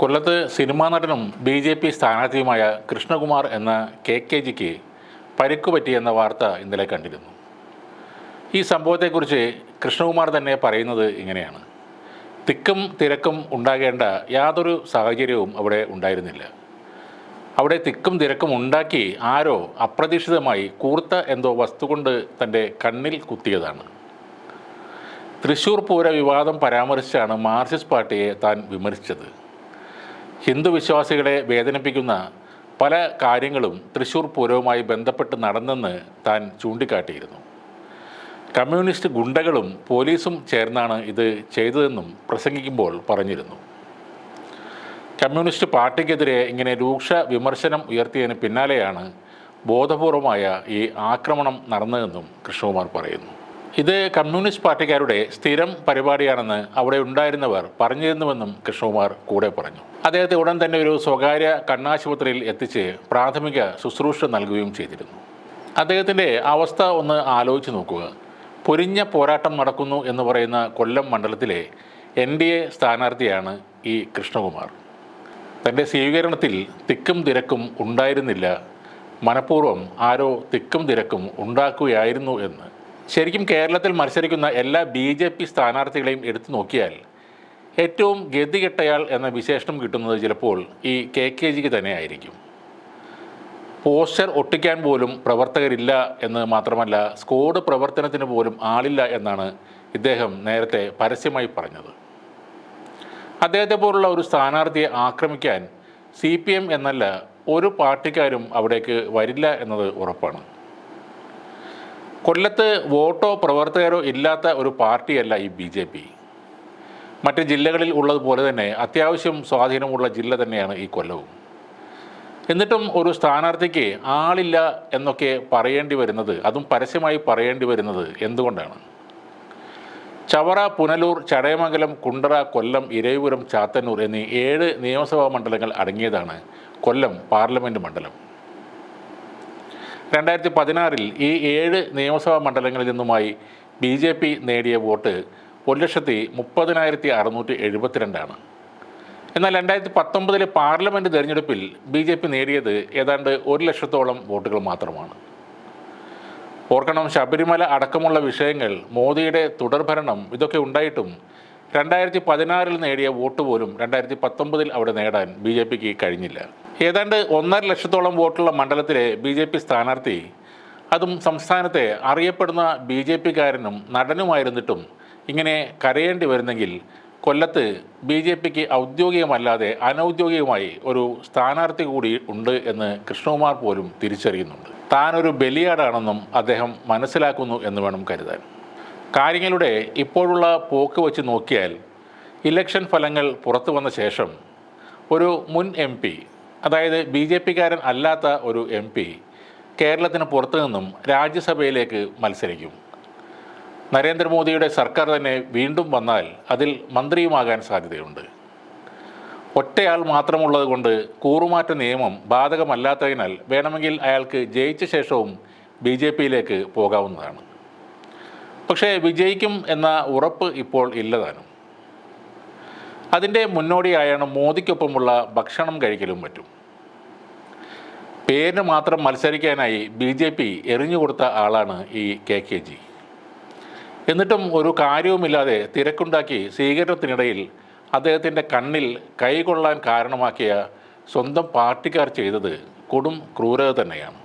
കൊല്ലത്ത് സിനിമാ നടനും B J P സ്ഥാനാർത്ഥിയുമായ കൃഷ്ണകുമാർ എന്ന കെ കെ ജിക്ക് പരിക്കു പറ്റിയെന്ന വാർത്ത ഇന്നലെ കണ്ടിരുന്നു. ഈ സംഭവത്തെക്കുറിച്ച് കൃഷ്ണകുമാർ തന്നെ പറയുന്നത് ഇങ്ങനെയാണ്. തിക്കും തിരക്കും ഉണ്ടാകേണ്ട യാതൊരു സാഹചര്യവും അവിടെ ഉണ്ടായിരുന്നില്ല. അവിടെ തിക്കും തിരക്കും ഉണ്ടാക്കി ആരോ അപ്രതീക്ഷിതമായി കൂർത്ത എന്തോ വസ്തു കൊണ്ട് തന്റെ കണ്ണിൽ കുത്തിയതാണ്. തൃശൂർ പൂര വിവാദം പരാമർശിച്ചാണ് മാർക്സിസ്റ്റ് പാർട്ടിയെ താൻ വിമർശിച്ചത്. ഹിന്ദു വിശ്വാസികളെ വേദനിപ്പിക്കുന്ന പല കാര്യങ്ങളും തൃശൂർ പൂരവുമായി ബന്ധപ്പെട്ട് നടന്നെന്ന് താൻ ചൂണ്ടിക്കാട്ടിയിരുന്നു. കമ്മ്യൂണിസ്റ്റ് ഗുണ്ടകളും പോലീസും ചേർന്നാണ് ഇത് ചെയ്തതെന്നും പ്രസംഗിക്കുമ്പോൾ പറഞ്ഞിരുന്നു. കമ്മ്യൂണിസ്റ്റ് പാർട്ടിക്കെതിരെ ഇങ്ങനെ രൂക്ഷ വിമർശനം ഉയർത്തിയതിന് പിന്നാലെയാണ് ബോധപൂർവമായ ഈ ആക്രമണം നടന്നതെന്നും കൃഷ്ണകുമാർ പറയുന്നു. ഇത് കമ്മ്യൂണിസ്റ്റ് പാർട്ടിക്കാരുടെ സ്ഥിരം പരിപാടിയാണെന്ന് അവിടെ ഉണ്ടായിരുന്നവർ പറഞ്ഞിരുന്നുവെന്നും കൃഷ്ണകുമാർ കൂടെ പറഞ്ഞു. അദ്ദേഹത്തെ ഉടൻ തന്നെ ഒരു സ്വകാര്യ കണ്ണാശുപത്രിയിൽ എത്തിച്ച് പ്രാഥമിക ശുശ്രൂഷ നൽകുകയും ചെയ്തിരുന്നു. അദ്ദേഹത്തിന്റെ അവസ്ഥ ഒന്ന് ആലോചിച്ച് നോക്കുക. പൊരിഞ്ഞ പോരാട്ടം നടക്കുന്നു എന്ന് പറയുന്ന കൊല്ലം മണ്ഡലത്തിലെ എൻ ഡി എ സ്ഥാനാർത്ഥിയാണ് ഈ കൃഷ്ണകുമാർ. തന്റെ സ്വീകരണത്തിൽ തിക്കും തിരക്കും ഉണ്ടായിരുന്നില്ല. മനഃപൂർവം ആരോ തിക്കും തിരക്കും ഉണ്ടാക്കുകയായിരുന്നു എന്ന്. ശരിക്കും കേരളത്തിൽ മത്സരിക്കുന്ന എല്ലാ ബി ജെ പി സ്ഥാനാർത്ഥികളെയും എടുത്തു നോക്കിയാൽ ഏറ്റവും ഗതികെട്ടയാൾ എന്ന വിശേഷണം കിട്ടുന്നത് ചിലപ്പോൾ ഈ കെ കെ ജിക്ക് തന്നെയായിരിക്കും. പോസ്റ്റർ ഒട്ടിക്കാൻ പോലും പ്രവർത്തകരില്ല എന്ന് മാത്രമല്ല സ്കോഡ് പ്രവർത്തനത്തിന് പോലും ആളില്ല എന്നാണ് ഇദ്ദേഹം നേരത്തെ പരസ്യമായി പറഞ്ഞത്. അദ്ദേഹത്തെ പോലുള്ള ഒരു സ്ഥാനാർത്ഥിയെ ആക്രമിക്കാൻ സി പി എം എന്നല്ല ഒരു പാർട്ടിക്കാരും അവിടേക്ക് വരില്ല എന്നത് ഉറപ്പാണ്. കൊല്ലത്ത് വോട്ടോ പ്രവർത്തകരോ ഇല്ലാത്ത ഒരു പാർട്ടിയല്ല ഈ ബി ജെ പി. മറ്റ് ജില്ലകളിൽ ഉള്ളതുപോലെ തന്നെ അത്യാവശ്യം സ്വാധീനമുള്ള ജില്ല തന്നെയാണ് ഈ കൊല്ലവും. എന്നിട്ടും ഒരു സ്ഥാനാർത്ഥിക്ക് ആളില്ല എന്നൊക്കെ പറയേണ്ടി വരുന്നത് അതും പരസ്യമായി പറയേണ്ടി വരുന്നത് എന്തുകൊണ്ടാണ്? ചവറ പുനലൂർ ചടയമംഗലം കുണ്ടറ കൊല്ലം ഇരവിപുരം ചാത്തന്നൂർ എന്നീ ഏഴ് നിയമസഭാ മണ്ഡലങ്ങൾ അടങ്ങിയതാണ് കൊല്ലം പാർലമെന്റ് മണ്ഡലം. രണ്ടായിരത്തി പതിനാറിൽ ഈ ഏഴ് നിയമസഭാ മണ്ഡലങ്ങളിൽ നിന്നുമായി ബി ജെ പി നേടിയ വോട്ട് ഒരു ലക്ഷത്തി മുപ്പതിനായിരത്തി അറുന്നൂറ്റി എഴുപത്തിരണ്ടാണ്. എന്നാൽ രണ്ടായിരത്തി പത്തൊമ്പതിലെ പാർലമെന്റ് തിരഞ്ഞെടുപ്പിൽ ബി ജെ പി നേടിയത് ഏതാണ്ട് ഒരു ലക്ഷത്തോളം വോട്ടുകൾ മാത്രമാണ്. ഓർക്കണം ശബരിമല അടക്കമുള്ള വിഷയങ്ങൾ മോദിയുടെ തുടർഭരണം ഇതൊക്കെ ഉണ്ടായിട്ടും രണ്ടായിരത്തി പതിനാറിൽ നേടിയ വോട്ട് പോലും രണ്ടായിരത്തി പത്തൊമ്പതിൽ അവിടെ നേടാൻ ബി ജെ പിക്ക് കഴിഞ്ഞില്ല. ഏതാണ്ട് ഒന്നര ലക്ഷത്തോളം വോട്ടുള്ള മണ്ഡലത്തിലെ ബി ജെ പി സ്ഥാനാർത്ഥി അതും സംസ്ഥാനത്തെ അറിയപ്പെടുന്ന ബി ജെ പിക്കാരനും നടനുമായിരുന്നിട്ടും ഇങ്ങനെ കരയേണ്ടി വരുന്നെങ്കിൽ കൊല്ലത്ത് ബി ജെ പിക്ക് ഔദ്യോഗികമല്ലാതെ അനൗദ്യോഗികമായി ഒരു സ്ഥാനാർത്ഥി കൂടി ഉണ്ട് എന്ന് കൃഷ്ണകുമാർ പോലും തിരിച്ചറിയുന്നുണ്ട്. താനൊരു ബലിയാടാണെന്നും അദ്ദേഹം മനസ്സിലാക്കുന്നു എന്ന് വേണം കരുതാൻ. കാര്യങ്ങളുടെ ഇപ്പോഴുള്ള പോക്ക് വെച്ച് നോക്കിയാൽ ഇലക്ഷൻ ഫലങ്ങൾ പുറത്തു വന്ന ശേഷം ഒരു മുൻ എം പി അതായത് ബി ജെ പിക്കാരൻ അല്ലാത്ത ഒരു എം പി കേരളത്തിന് പുറത്തു നിന്നും രാജ്യസഭയിലേക്ക് മത്സരിക്കും. നരേന്ദ്രമോദിയുടെ സർക്കാർ തന്നെ വീണ്ടും വന്നാൽ അതിൽ മന്ത്രിയുമാകാൻ സാധ്യതയുണ്ട്. ഒറ്റയാൾ മാത്രമുള്ളത് കൊണ്ട് കൂറുമാറ്റ നിയമം ബാധകമല്ലാത്തതിനാൽ വേണമെങ്കിൽ അയാൾക്ക് ജയിച്ച ശേഷവും ബി ജെ പിയിലേക്ക് പോകാവുന്നതാണ്. പക്ഷേ വിജയിക്കും എന്ന ഉറപ്പ് ഇപ്പോൾ ഇല്ലതാനും അതിന്റെ മുന്നോടിയായാണ് മോദിക്കൊപ്പമുള്ള ഭക്ഷണം കഴിക്കലും മറ്റും. പേരിന് മാത്രം മത്സരിക്കാനായി ബി ജെ പി എറിഞ്ഞുകൊടുത്ത ആളാണ് ഈ കെ കെ ജി. എന്നിട്ടും ഒരു കാര്യവുമില്ലാതെ തിരക്കുണ്ടാക്കി സ്വീകരണത്തിനിടയിൽ അദ്ദേഹത്തിന്റെ കണ്ണിൽ കൈകൊള്ളാൻ കാരണമാക്കിയ സ്വന്തം പാർട്ടിക്കാർ ചെയ്തത് കൊടും ക്രൂരത തന്നെയാണ്.